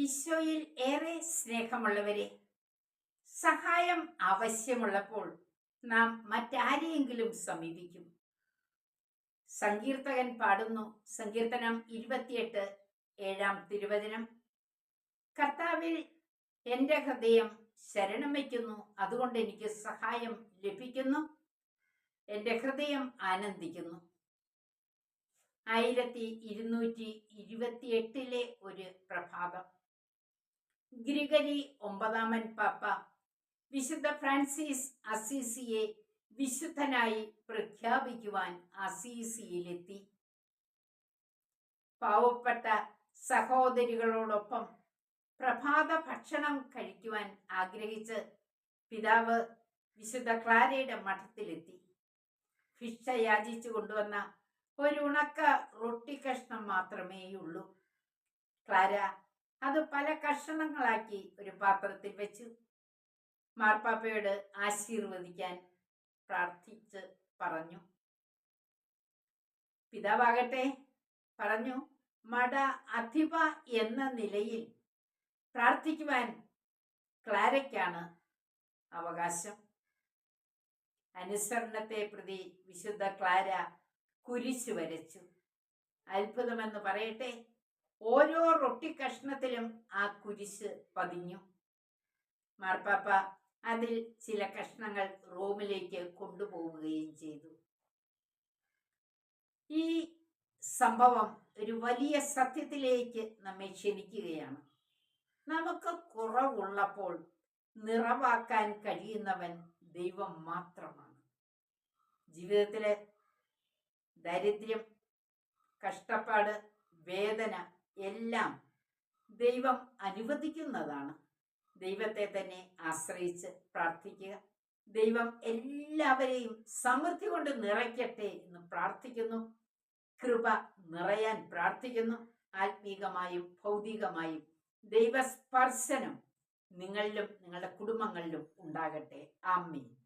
ഈശോയിൽ ഏറെ സ്നേഹമുള്ളവരെ സഹായം ആവശ്യമുള്ളപ്പോൾ നാം മറ്റാരെയെങ്കിലും സമീപിക്കും. സങ്കീർത്തകൻ പാടുന്നു. സങ്കീർത്തനം ഇരുപത്തിയെട്ട് ഏഴാം തിരുവചനം. കർത്താവിൽ എന്റെ ഹൃദയം ശരണം വയ്ക്കുന്നു. അതുകൊണ്ട് എനിക്ക് സഹായം ലഭിക്കുന്നു. എന്റെ ഹൃദയം ആനന്ദിക്കുന്നു. ആയിരത്തി ഇരുന്നൂറ്റി ഇരുപത്തിയെട്ടിലെ ഒരു പ്രഭാതം. ഗ്രിഗരി ഒമ്പതാമൻ പാപ്പ. വിശുദ്ധ ഫ്രാൻസിസ് അസീസിയെ വിശുദ്ധനായി പ്രഖ്യാപിക്കുവാൻ അസീസിയിലെത്തി. പാവപ്പെട്ട സഹോദരികളോടൊപ്പം പ്രഭാത ഭക്ഷണം കഴിക്കുവാൻ ആഗ്രഹിച്ച് പിതാവ് വിശുദ്ധ ക്ലാരയുടെ മഠത്തിലെത്തി. ഭിക്ഷ യാചിച്ചു കൊണ്ടുവന്ന ഒരു ഉണക്ക റൊട്ടി കഷ്ണം മാത്രമേയുള്ളൂ. ക്ലാര അത് പല കഷണങ്ങളാക്കി ഒരു പാത്രത്തിൽ വെച്ചു മാർപ്പാപ്പയോട് ആശീർവദിക്കാൻ പ്രാർത്ഥിച്ച് പറഞ്ഞു. പിതാവാകട്ടെ പറഞ്ഞു മട അധിപ എന്ന നിലയിൽ പ്രാർത്ഥിക്കുവാൻ ക്ലാരയ്ക്കാണ് അവകാശം. അനുസരണത്തെ പ്രതി വിശുദ്ധ ക്ലാര കുരിശു വരച്ചു. അത്ഭുതമെന്ന് പറയട്ടെ ഓരോ റൊട്ടി കഷ്ണത്തിലും ആ കുരിശ് പതിഞ്ഞു. മാർപ്പാപ്പ അതിൽ ചില കഷ്ണങ്ങൾ റോമിലേക്ക് കൊണ്ടുപോവുകയും ചെയ്തു. ഈ സംഭവം ഒരു വലിയ സത്യത്തിലേക്ക് നമ്മെ ക്ഷണിക്കുകയാണ്. നമുക്ക് കുറവുള്ളപ്പോൾ നിറവാക്കാൻ കഴിയുന്നവൻ ദൈവം മാത്രമാണ്. ജീവിതത്തിലെ ദാരിദ്ര്യം കഷ്ടപ്പാട് വേദന എല്ലാം ദൈവം അനുവദിക്കുന്നതാണ്. ദൈവത്തെ തന്നെ ആശ്രയിച്ച് പ്രാർത്ഥിക്കുക. ദൈവം എല്ലാവരെയും സമൃദ്ധി കൊണ്ട് നിറയ്ക്കട്ടെ എന്ന് പ്രാർത്ഥിക്കുന്നു. കൃപ നിറയാൻ പ്രാർത്ഥിക്കുന്നു. ആത്മീകമായും ഭൗതികമായും ദൈവസ്പർശനം നിങ്ങളിലും നിങ്ങളുടെ കുടുംബങ്ങളിലും ഉണ്ടാകട്ടെ. ആമീൻ.